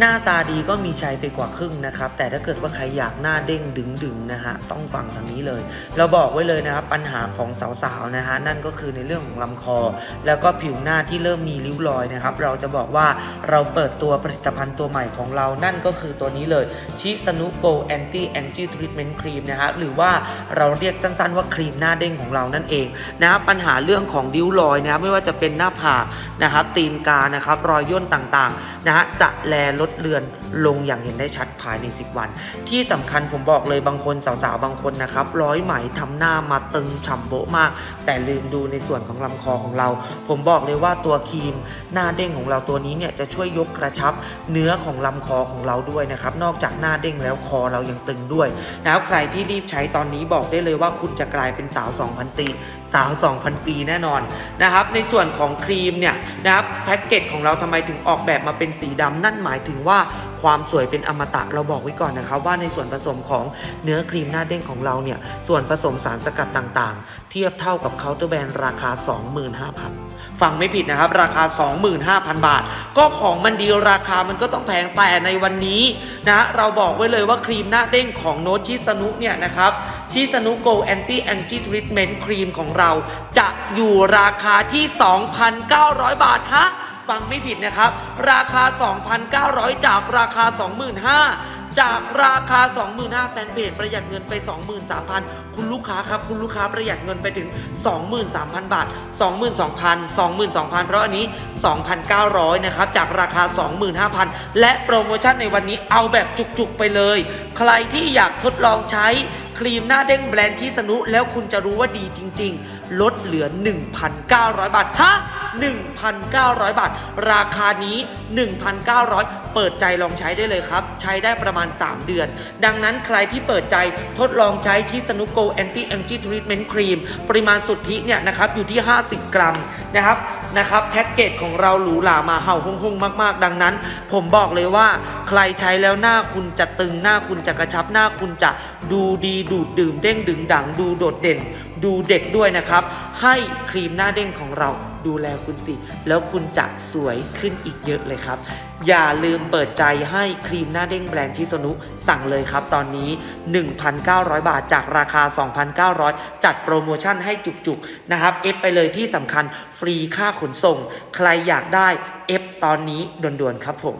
หน้าตาดีก็มีใช้ไปกว่าครึ่งนะครับ แต่ถ้าเกิดว่าใครอยากหน้าเด้งดึงๆนะฮะต้องฟังทางนี้เลย เราบอกไว้เลยนะครับปัญหาของสาวๆนะฮะนั่นก็คือในเรื่องของลำคอ แล้วก็ผิวหน้าที่เริ่มมีริ้วรอยนะครับ เราจะบอกว่าเราเปิดตัวผลิตภัณฑ์ตัวใหม่ของเรานั่นก็คือตัวนี้เลยชิสนุโกแอนตี้แองจี้ทรีทเมนต์ครีมนะฮะหรือว่าเราเรียกสั้นๆว่าครีมหน้าเด้งของเรานั่นเองนะครับปัญหาเรื่องของริ้วรอยนะครับไม่ว่าจะเป็นหน้าผากนะครับตีนกานะครับรอยย่นต่างๆนะฮะจะแลลดเลือนลงอย่างเห็นได้ชัดภายใน 10 วัน ที่สำคัญผมบอกเลยบางคนสาวๆ บางคนนะครับ ร้อยไหมทำหน้ามาตึงฉ่ำโบะมาก แต่ลืมดูในส่วนของลำคอของเรา ผมบอกเลยว่าตัวครีม หน้าเด้งของเราตัวนี้เนี่ยจะช่วยยกกระชับเนื้อของลำคอของเราด้วยนะครับ นอกจากหน้าเด้งแล้วคอเรายังตึงด้วยนะครับใครที่รีบใช้ตอนนี้บอกได้เลยว่าคุณจะกลายเป็นสาว 2,000 ปีสาว 2,000 ปีแน่นอนนะครับ ในส่วนของครีมเนี่ยนะครับแพ็กเกจของเราทำไมถึงออกแบบมาเป็นสีดำนั่นหมายถึงว่าความสวยเป็นอมตะเราบอกไว้ก่อนนะครับว่าในส่วนผสมของเนื้อครีมหน้าเด้งของเราเนี่ยส่วนผสมสารสกัดต่างๆ เทียบเท่ากับเคาน์เตอร์แบรนด์ราคา 25,000ฟังไม่ผิดนะครับ ราคา 25,000 บาท ก็ของมันดีราคามันก็ต้องแพงแต่ในวันนี้นะเราบอกไว้เลยว่าครีมหน้าเด้งของโนชิสนุเนี่ยนะครับชิสนุโกแอนตี้แองจี้ทรีทเมนต์ครีมของเรา จะอยู่ราคาที่ 2,900 บาทฮะ ฟังไม่ผิดนะครับ ราคา 2,900 จากราคา 25,000 จากราคา 25,000แฟนเพจประหยัดเงินไป 23,000 คุณลูกค้าครับ คุณลูกค้าประหยัดเงินไปถึง 23,000 บาท 22,000 22,000 เพราะอันนี้ 2,900 นะครับ จากราคา 25,000 และโปรโมชั่นในวันนี้เอาแบบจุกๆไปเลย ใครที่อยากทดลองใช้ครีมหน้าเด้งแบรนด์ที่สนุแล้วคุณจะรู้ว่าดีจริง ๆ ลดเหลือ 1,900 บาทฮะ 1,900 บาท ราคานี้ 1,900 เปิดใจลองใช้ได้เลยครับ ใช้ได้ประมาณ 3 เดือน ดังนั้นใครที่เปิดใจทดลองใช้ชิสนุโกแอนตี้แองจีทรีทเมนต์ครีมปริมาณสุทธิเนี่ยนะครับอยู่ที่ 50 กรัมนะครับนะครับแพ็กเกจของเราหรูหรามาเห่าฮงๆมาก ๆ ดังนั้น ผมบอกเลยว่าใครใช้แล้วหน้าคุณจะตึงหน้าคุณจะกระชับหน้าคุณจะดูดีดูดดื่มเด้งดึงดังดูโดดเด่น ดูเด็กด้วยนะครับ ให้ครีมหน้าเด้งของเรา ดูแลคุณสิ แล้วคุณจะสวยขึ้นอีกเยอะเลยครับ อย่าลืมเปิดใจให้ครีมหน้าเด้งแบรนด์ชิโซนุสั่งเลยครับ ตอนนี้ 1,900 บาทจากราคา 2,900 จัดโปรโมชั่นให้จุกๆ นะครับ เอฟไปเลยที่สำคัญฟรีค่าขนส่ง ใครอยากได้เอฟตอนนี้ด่วนๆครับผม